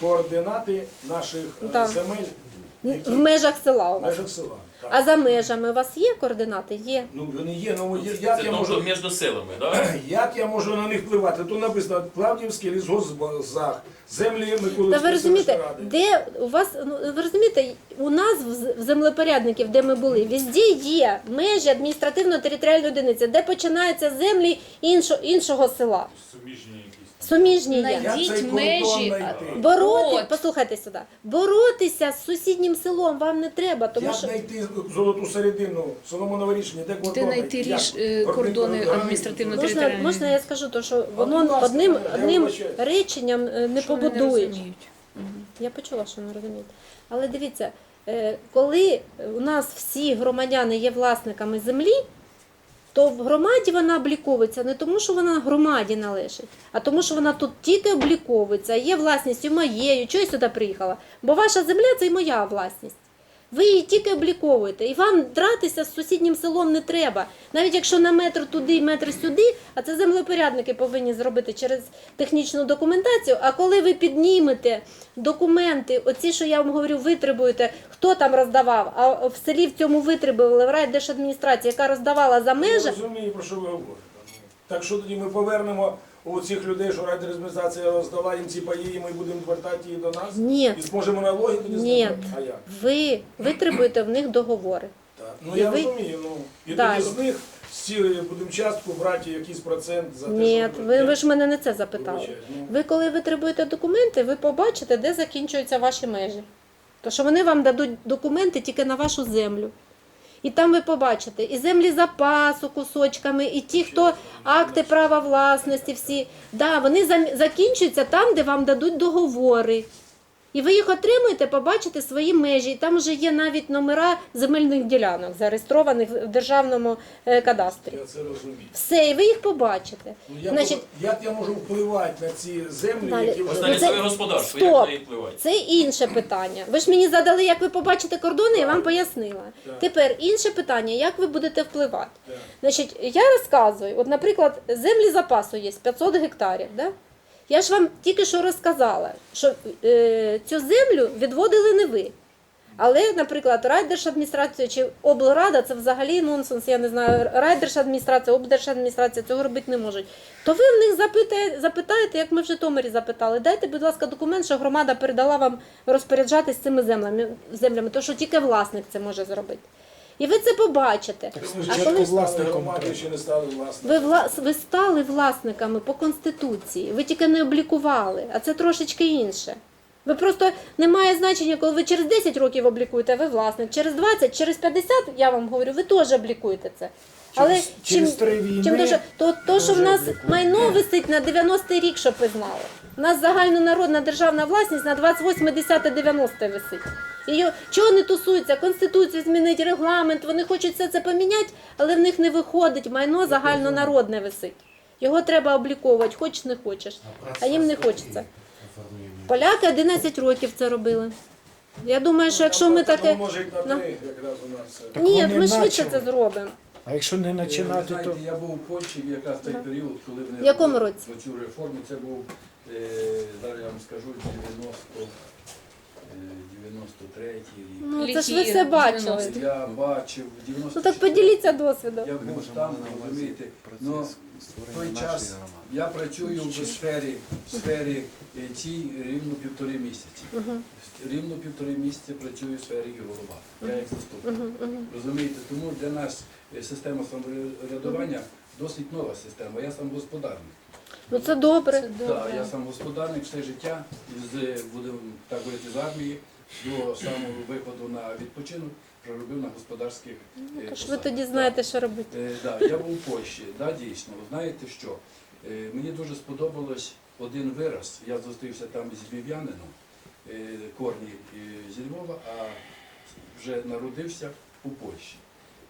координати наших е, Да. земель які В межах села у в вас. межах села. Так. А за межами у вас є координати? Є. Ну вони є, ну я- Це я можу між селами, так? як я можу на них впливати? Тут написано Клавдівський лісгоспзах, землі Та Миколаївської ви розумієте, ради. де у вас ну ви розумієте, у нас в землепорядників, де ми були, везде є межі адміністративно-територіальної одиниці, де починаються землі іншого, іншого села. Суміжні. Суміжні є. Як Найдіть кордон межі. знайти? Бороти, От. послухайте сюди, боротися з сусіднім селом вам не треба, тому Як що знайти золоту середину Соломонове рішення, де кордони? знайти Як? ріш- е, кордони границі. адміністративно- можна, територіальні. можна я скажу, то що воно будь ласка, одним, я одним вибачаюсь. реченням е, не Що вони побудуєш. розуміють? Я почула, що не розумієте. Але дивіться, е, коли у нас всі громадяни є власниками землі, то в громаді вона обліковується не тому, що вона громаді належить, а тому, що вона тут тільки обліковується, є власністю моєю. Чого я сюди приїхала? Бо ваша земля це і моя власність. Ви її тільки обліковуєте, і вам дратися з сусіднім селом не треба. Навіть якщо на метр туди, метр сюди, а це землепорядники повинні зробити через технічну документацію. А коли ви піднімете документи, оці, що я вам говорю, витребуєте, хто там роздавав, а в селі в цьому витребували в райдержадміністрації, яка роздавала за Я межі. розумію, про що ви говорите. Так що тоді ми повернемо у цих людей, що райдержадміністрація роздала їм ці паї, і ми будемо звертати їх до нас? Ні. І зможемо налоги тоді Ні? А як? ви витребуєте в них договори. Так. Ну І я ви- розумію, ну. І Далі. тоді з них всі будемо частку брати якийсь процент за те, Ні, що ви, ви ж мене не це запитали. Вибачаю, ну. Ви коли витребуєте документи, ви побачите, де закінчуються ваші межі. То що вони вам дадуть документи тільки на вашу землю. І там ви побачите і землі запасу кусочками, і ті, хто акти права власності, всі. Да, вони закінчуються там, де вам дадуть договори. І ви їх отримуєте, побачите свої межі. І там вже є навіть номера земельних ділянок, зареєстрованих в державному е, кадастрі. Я це розумію. Все, і ви їх побачите. Ну, я Значить, можу- як я можу впливати на ці землі, Далі. які вже на Ну, це- лісове господарство, Стоп. як їх впливати? Це інше питання. Ви ж мені задали, як ви побачите кордони, я вам пояснила. Так. Тепер інше питання, як ви будете впливати. Так. Значить, я розказую, от, наприклад, землі запасу є 500 гектарів. Да? Я ж вам тільки що розказала, що е, цю землю відводили не ви. Але, наприклад, райдержадміністрація чи облрада це взагалі нонсенс, я не знаю. Райдержадміністрація, облдержадміністрація цього робити не можуть. То ви в них запитаєте, запитаєте, як ми в Житомирі запитали. Дайте, будь ласка, документ, що громада передала вам розпоряджатись цими землями, землями, то що тільки власник це може зробити. І ви це побачите. Ж А коли власником ще не стали власником. ви, вла... ви стали власниками по конституції, ви тільки не облікували, а це трошечки інше. Ви просто немає значення, коли ви через 10 років облікуєте, ви власник, через 20, через 50, я вам говорю, ви теж облікуєте це. Але Через- через три війни чим дуже то, то, що в нас облікують. майно висить на 90-й рік, щоб ви знали. У нас загальнонародна державна власність на 28 10 90 висить. І чого не тусуються? Конституцію змінити, регламент, вони хочуть все це поміняти, але в них не виходить, майно загальнонародне висить. Його треба обліковувати, хочеш не хочеш, а їм не хочеться. Поляки 11 років це робили. Я думаю, що якщо ми таке. Ну, на Ну. е, Ні, ми швидше це зробимо. А якщо не починати, то я був у Польщі якраз той період, коли вони В якому році? цю реформу. Це був, е, зараз я вам скажу, 90, е, 93 рік. Ну це ж ви все бачили. Я бачив 90 Ну так поділіться досвідом. Я був там, розумієте, ну, в той час я працюю в сфері, в сфері е, цій рівно півтори місяці. Рівно півтори місяці працюю в сфері і голова. Я як заступник. Розумієте, тому для нас е, система самоврядування досить нова система. Я сам господарник. Ну це добре. Так, я сам господарник все життя з будемо так говорити з армії до самого виходу на відпочинок проробив на господарських е, Тож ви посадах. тоді Так. знаєте, що робити. Е, да, я був у Польщі, да, дійсно. Знаєте що? Е, мені дуже сподобалось один вираз. Я зустрівся там з львів'янином, е, корні е, зі Львова, а вже народився у Польщі.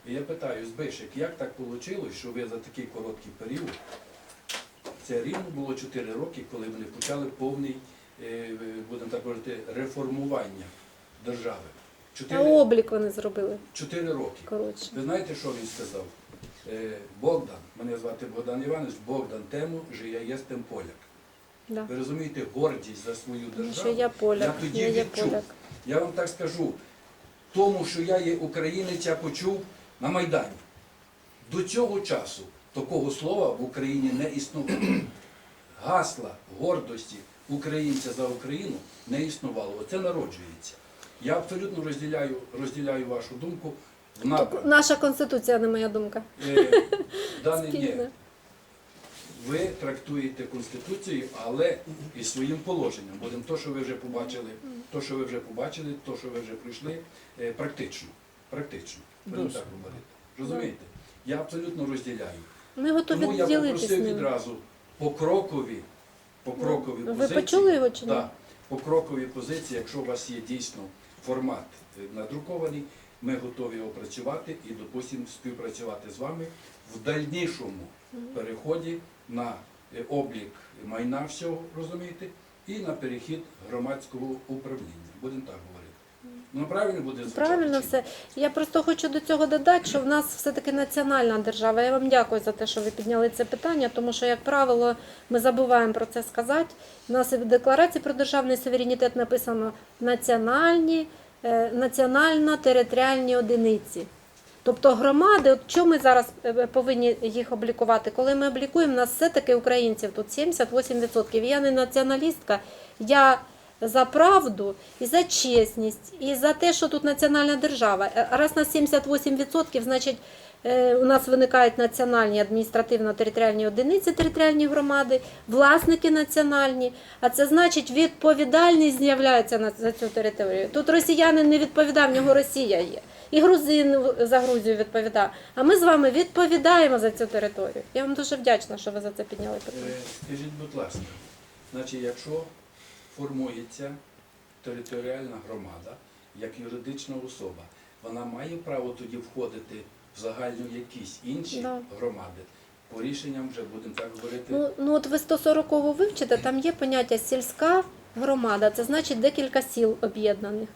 І я питаю, Збишек, як так вийшло, що ви за такий короткий період, це рівно було 4 роки, коли вони почали повний, е, будемо так говорити, реформування держави. А Чотири, облік вони зробили. чотири роки. Коротше. Ви знаєте, що він сказав? Е, Богдан, мене звати Богдан Іванович, Богдан тему, що я єстем поляк. Да. ви розумієте, гордість за свою Тому що державу, я поляк, я тоді я є відчув. поляк. Я вам так скажу, тому, що я є українець, я почув на Майдані. До цього часу такого слова в Україні не існувало. Гасла гордості українця за Україну не існувало. Оце народжується. Я абсолютно розділяю, розділяю вашу думку в напрямку. Наша конституція, не моя думка. Е, Даний ні. Ви трактуєте Конституцію, але і своїм положенням. Будемо то, що ви вже побачили, то, що ви вже побачили, то, що ви вже пройшли, е, практично. Практично. Будемо так говорити. Розумієте? Я абсолютно розділяю. Ми готові Тому я ділитися з попросив ним. відразу по крокові, по крокові Ви позиції. почули його чи ні? Так, по позиції, якщо у вас є дійсно формат е, надрукований, ми готові опрацювати і, допустимо, співпрацювати з вами в дальнішому переході на е, облік майна всього, розумієте, і на перехід громадського управління. Будемо так говорити. Ну, правильно буде звучати? Правильно все. Я просто хочу до цього додати, що в нас все-таки національна держава. Я вам дякую за те, що ви підняли це питання, тому що, як правило, ми забуваємо про це сказати. У нас і в декларації про державний суверенітет написано національні, е, національно-територіальні одиниці. Тобто громади, от що ми зараз е, повинні їх облікувати? Коли ми облікуємо, у нас все-таки українців тут 78%. Я не націоналістка, я за правду і за чесність, і за те, що тут національна держава. Е, Раз на 78%, значить е, у нас виникають національні адміністративно-територіальні одиниці, територіальні громади, власники національні. А це значить відповідальність з'являється за цю територію. Тут росіянин не відповідав, в нього Росія є. І грузин за Грузію відповідав. А ми з вами відповідаємо за цю територію. Я вам дуже вдячна, що ви за це підняли питання. Е, Скажіть, будь ласка, значить, якщо формується територіальна громада як юридична особа, вона має право тоді входити в загальну якісь інші Да. громади. По рішенням вже будемо так говорити. Ну, ну от ви 140-го вивчите, там є поняття сільська громада, це значить декілька сіл об'єднаних.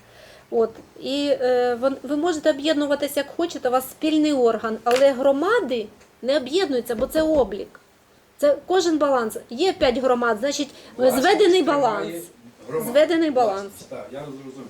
От і е, ви можете об'єднуватися як хочете, у вас спільний орган, але громади не об'єднуються, бо це облік. Це кожен баланс. Є 5 громад, значить зведений баланс. Зведений баланс. Так, я зрозумів.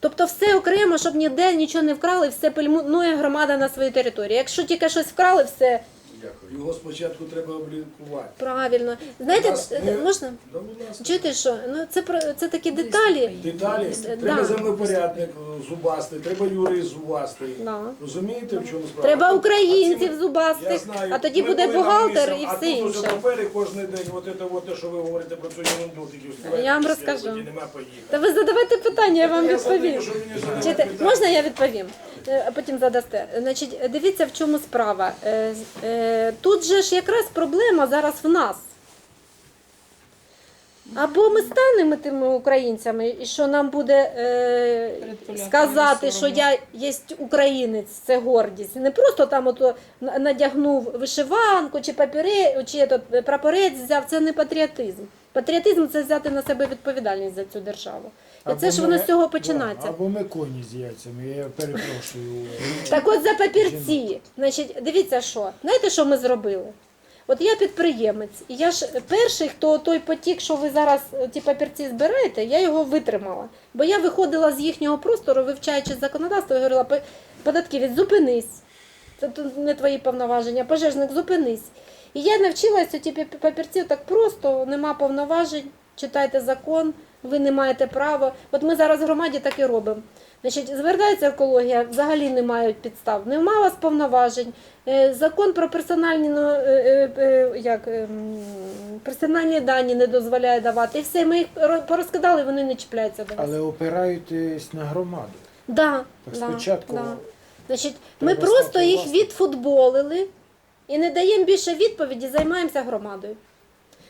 Тобто все окремо, щоб ніде нічого не вкрали, все пильнує громада на своїй території. Якщо тільки щось вкрали, все Дякую. Його спочатку треба облікувати. правильно. Знаєте, Нас е, не- можна? Да, будь ласка. Чуєте що? Ну це про це такі деталі. Деталі, Да. треба землепорядник е, зубастий, треба юрист зубастий. Да. Розумієте, в чому справа? Треба українців зубастих, а тоді буде бухгалтер і а все тут уже інше. папери кожен день, от це, от те, що ви говорите про цю ерунду, тільки встигаєте Я вам після розкажу. Нема поїхати. Та ви задавайте питання, я вам Я задаю, відповім. що мені задавати Чуєте, питання. можна я відповім? Е, потім задасте. Значить, дивіться, в чому справа. Е, е, Тут же ж якраз проблема зараз в нас. Або ми станемо тими українцями, і що нам буде е, сказати, що я є українець, це гордість. Не просто там ото надягнув вишиванку чи папіре, чи прапорець взяв, це не патріотизм. Патріотизм це взяти на себе відповідальність за цю державу. І це ж Або воно ми- з цього починається. Або ми коні з яйцями, я перепрошую. Так от за папірці. Значить, дивіться що. Знаєте, що ми зробили? От я підприємець, і я ж перший, хто той потік, що ви зараз е, ті папірці збираєте, я його витримала. Бо я виходила з їхнього простору, вивчаючи законодавство, і говорила, «По- податківець, зупинись. Це тут не твої повноваження, пожежник, зупинись. І я навчилася ті пап- папірці так просто, нема повноважень, читайте закон, ви не маєте права. От ми зараз в громаді так і робимо. Значить, звертається екологія, взагалі не мають підстав, нема у вас повноважень. Е, Закон про персональні, ну, е, е, як, ем, персональні дані не дозволяє давати. І все, ми їх ро- порозкидали, вони не чіпляються до вас. Але опираєтесь на громаду. Да, Так да, спочатку да. Значить, ми просто їх відфутболили і не даємо більше відповіді, займаємося громадою.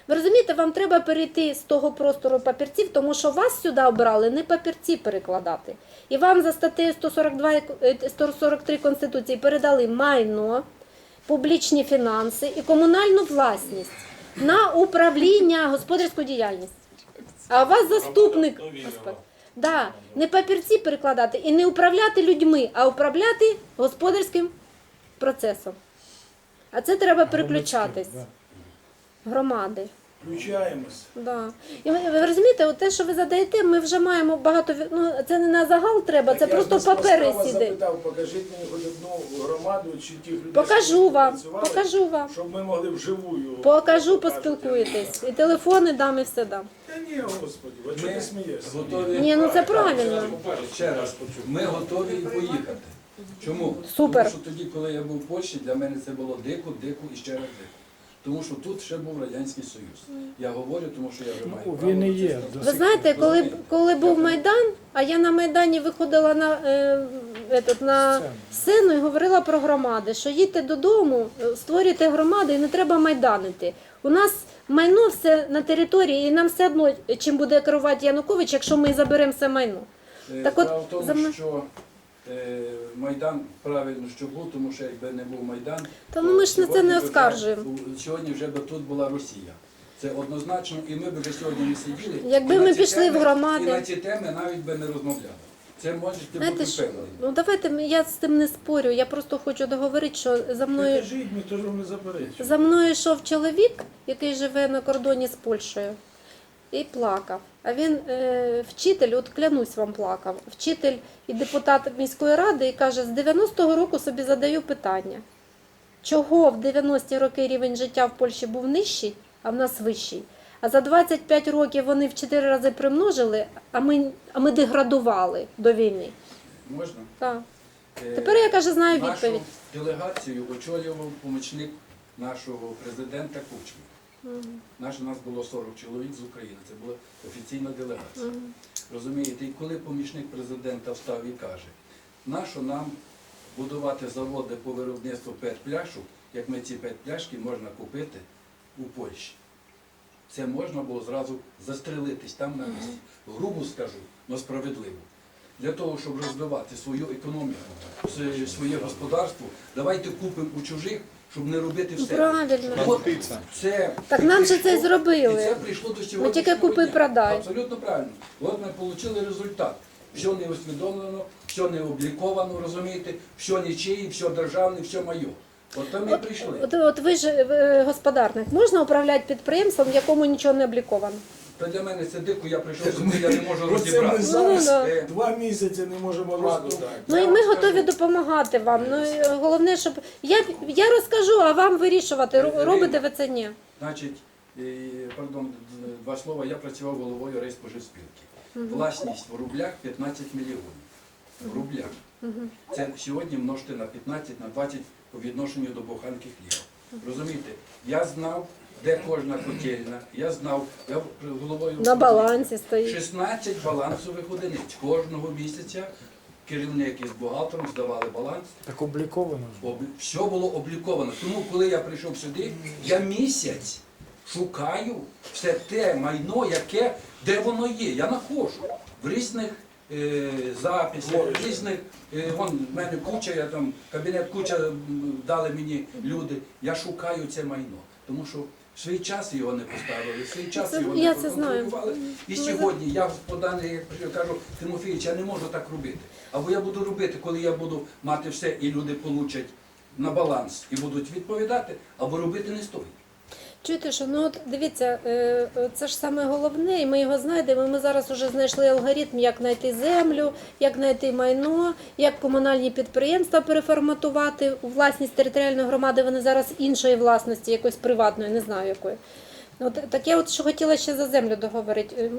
Ви розумієте, вам треба перейти з того простору папірців, тому що вас сюди обрали не папірці перекладати. І вам за статтею 142, е, 143 Конституції передали майно, публічні фінанси і комунальну власність на управління господарську діяльність. А у вас заступник. Да, не папірці перекладати і не управляти людьми, а управляти господарським процесом. А це треба переключатись. Громади. Включаємось. Да. І ви, ви розумієте, от те, що ви задаєте, ми вже маємо багато. Ну це не на загал треба, це просто папери сидить. запитав, покажіть мені хоч одну громаду чи тих людей, Покажу що вам, працювали, покажу вам. щоб ми могли вживую. Покажу, поспілкуєтесь. І телефони дам, і все дам. Та ні, господи, от чого ти смієшся? готові. Ні, ну це правильно. Ще раз почув. Ми готові поїхати. Чому? Супер. Тому що тоді, коли я був в Польщі, для мене це було дико, дико і ще раз дико. Тому що тут ще був Радянський Союз. Я говорю, тому що я вже маю Ну, право він і на це є. сказати. Ви знаєте, коли, коли був Майдан, а я на Майдані виходила на, е, етот, на Сцену. і говорила про громади, що їдьте додому, е, створюйте громади і не треба майданити. У нас майно все на території, і нам все одно чим буде керувати Янукович, якщо ми заберемо все майно. Е, Так от, Справа в за тому, що Майдан правильно, що був, тому що якби не був Майдан, Та ну ми ж на це не оскаржуємо. Сьогодні вже би тут була Росія. Це однозначно, і ми б вже сьогодні не сиділи. Якби ми пішли в громади. І на ці теми навіть би не розмовляли. Це можете Знаєте, бути впевнені. ну давайте ми- я з тим не спорю. Я просто хочу договорити, що за мною Кажіть, ніхто ж вам не заперечує. За мною йшов чоловік, який живе на кордоні з Польщею, і плакав. А він е, вчитель, от клянусь вам плакав, вчитель і депутат міської ради і каже, з 90-го року собі задаю питання, чого в 90-ті роки рівень життя в Польщі був нижчий, а в нас вищий. А за 25 років вони в 4 рази примножили, а ми, а ми деградували до війни. Можна? Так. Е, Тепер я каже, знаю Нашу відповідь. делегацію очолював помічник нашого президента Кучми. Наш у нас було 40 чоловік з України. Це була офіційна делегація. Розумієте, і коли помічник президента встав і каже, нащо нам будувати заводи по виробництву пет-пляшок, як ми ці пет-пляшки можна купити у Польщі. Це можна було зразу застрелитись там на місці. Грубо скажу, але справедливо. Для того, щоб розвивати свою економіку, своє господарство, давайте купимо у чужих, щоб не робити все. Правильно. От це Так нам же це прийшло- зробили. І це прийшло до Ми тільки купи дня. продай. Абсолютно правильно. От ми отримали результат. Все не усвідомлено, все не обліковано, розумієте, все нічиє, все державне, все моє. От там і прийшли. от, от ви ж е, господарник, можна управляти підприємством, в якому нічого не обліковано? Та для мене це дико, я прийшов сюди, я не можу Оце ми розібрати. зараз Ну, да. два місяці не можемо ладу дати. Ну і ми готові допомагати вам. Ну і головне, щоб я, я розкажу, а вам вирішувати, ро- робите ви це ні. Значить, е, пардон, два слова, я працював головою райспоживспілки. Власність в рублях 15 мільйонів. В рублях. Це сьогодні множте на 15, на 20 по відношенню до буханки хліба. Розумієте, я знав, де кожна котельна, я знав, я головою На балансі стоїть. 16 балансових одиниць. Кожного місяця керівник із бухгалтером здавали баланс. Так обліковано. Об- Все було обліковано. Тому, коли я прийшов сюди, я місяць шукаю все те майно, яке, де воно є. Я знаходжу в різних е, записах, в різних, е, вон в мене куча, я там, кабінет куча дали мені люди. Я шукаю це майно. Тому що свій час його не поставили, свій час Це- його я не це І сьогодні я по даній як я кажу, Тимофійович, я не можу так робити. Або я буду робити, коли я буду мати все, і люди получать на баланс і будуть відповідати, або робити не стоїть. Чуєте, що ну от дивіться, е, е, це ж саме головне, і ми його знайдемо. Ми зараз вже знайшли алгоритм, як знайти землю, як знайти майно, як комунальні підприємства переформатувати власність територіальної громади. Вони зараз іншої власності, якоїсь приватної, не знаю якої. От таке, от що хотіла ще за землю договорити. Е,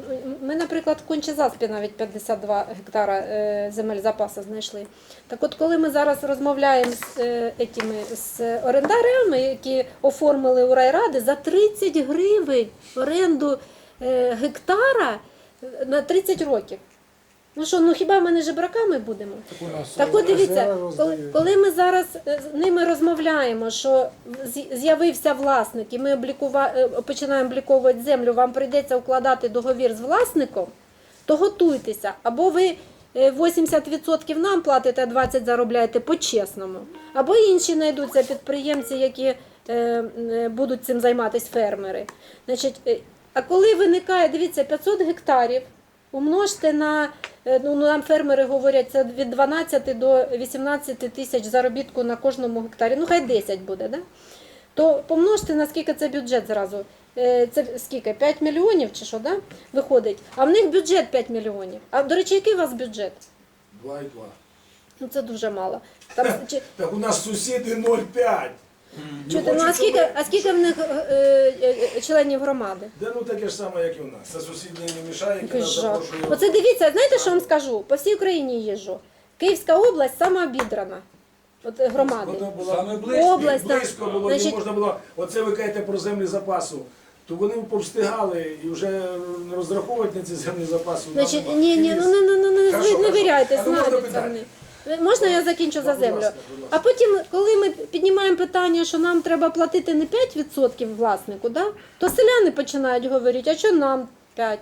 Ми, наприклад, в Кончезаспі навіть 52 гектара е, земель запасу знайшли. Так от, коли ми зараз розмовляємо з, е, етіми, з орендарями, які оформили у райради за 30 гривень оренду гектара на 30 років. Ну що, ну хіба ми не жебраками будемо? Так от дивіться, коли, коли ми зараз е, з ними розмовляємо, що з'явився власник, і ми облікува... е, починаємо обліковувати землю, вам прийдеться укладати договір з власником, то готуйтеся. Або ви е, 80% нам платите, а 20% заробляєте по-чесному. Або інші знайдуться підприємці, які е, е, будуть цим займатися фермери. Значить, е, а коли виникає, дивіться, 500 гектарів, умножте на, е, ну нам фермери говорять, це від 12 до 18 тисяч заробітку на кожному гектарі, ну хай 10 буде, да? то помножте, наскільки це бюджет зразу. е, це скільки? 5 мільйонів чи що, да? виходить. А в них бюджет 5 мільйонів. А до речі, який у вас бюджет? Два і два. Ну це дуже мало. Там, чи, Так у нас сусіди 0,5. Чуєте, ну, а, скільки, а скільки в них е, е, членів громади? Де ну таке ж саме, як і у нас. Це сусідній не мішає, Який нас жах. запрошує. Оце дивіться, знаєте, що вам скажу? По всій Україні їжджу. Київська область сама обідрана. От е, громади. Вона була Саме близько. Область, так. близько було, Значить- можна було, оце ви кажете про землі запасу, то вони повстигали і вже розраховувати на ці землі запасу. Значить, ні, ні, ну не, не, не, не, Хорошо, не хорошо. виряйте, А ну, можна це питання? вони. Можна я закінчу за землю? А потім, коли ми піднімаємо питання, що нам треба платити не 5% власнику, да? то селяни починають говорити, а що нам 5%?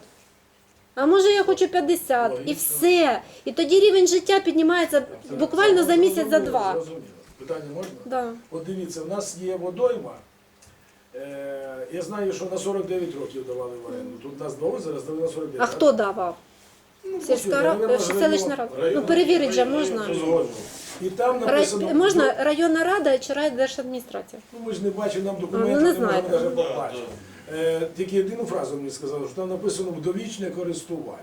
А може я хочу 50 і все. І тоді рівень життя піднімається буквально за місяць, за два. зрозуміло. Питання можна? Да. От дивіться, в нас є водойма. Е, я знаю, що на 49 років давали в оренду. Тут нас два озера здали на 49. А хто давав? Ну, Сільська рада, селищна рада. Ну, перевірить же можна. І там Рай... написано... Можна районна рада чи райдержадміністрація? Ну, ми ж не бачимо нам А, документи, ну, не знаєте. навіть побачити. Е, тільки єдину фразу мені сказали, що там написано довічне користування.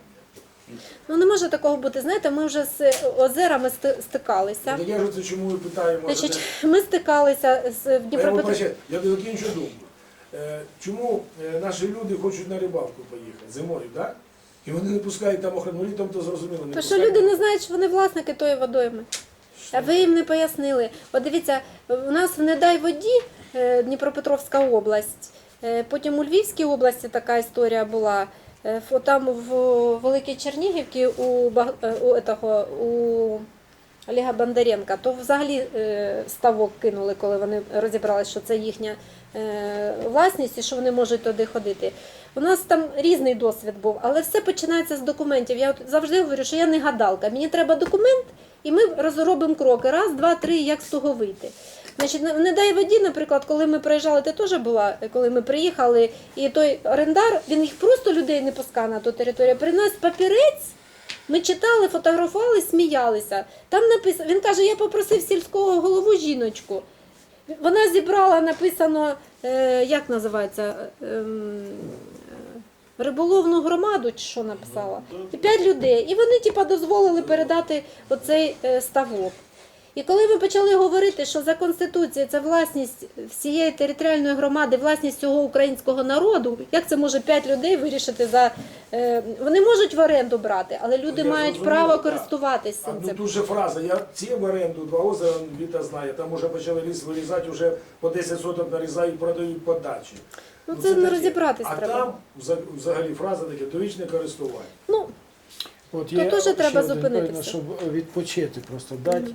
Ну не може такого бути. Знаєте, ми вже з озерами сти- стикалися. Так я ж це чому і питаю, може, Значить, ми стикалися з в я, Дніпропетровську. вибачаю, я закінчу думку. Е, чому е, наші люди хочуть на рибалку поїхати зимою, так? І вони не пускають там охрану літом, то зрозуміло. Не То що пускають. люди не знають, що вони власники тої водойми. А ви їм не пояснили. От дивіться, у нас в Недай воді е, Дніпропетровська область, е, потім у Львівській області така історія була. Е, Там в Великій Чернігівці у, Баг- е, у, етого, у Олега Бондаренка, то взагалі е, ставок кинули, коли вони розібралися, що це їхня е, власність і що вони можуть туди ходити. У нас там різний досвід був, але все починається з документів. Я от завжди говорю, що я не гадалка. Мені треба документ, і ми розробимо кроки. Раз, два, три, як з того вийти. Значить, не- дай воді, наприклад, коли ми приїжджали, ти теж була, коли ми приїхали, і той орендар, він їх просто людей не пускав на ту територію. Приніс папірець. Ми читали, фотографували, сміялися. Там написано, він каже, я попросив сільського голову жіночку. Вона зібрала, написано, е, як називається, ем, е, риболовну громаду, чи що написала. П'ять людей. І вони, типа, дозволили передати оцей е, ставок. І коли ми почали говорити, що за Конституцією це власність всієї територіальної громади, власність цього українського народу, як це може п'ять людей вирішити за. е, Вони можуть в оренду брати, але люди Я мають зрозумів, право так. користуватися А, ну цим. тут же фраза, я ці в оренду два озера Віта знає, там вже почали ліс вирізати, вже по 10 соток нарізають, продають подачі. Ну це не таке. розібратись а треба. там взагалі фраза таке довічне користування. Ну, От То є теж треба один, зупинитися. щоб відпочити, просто дати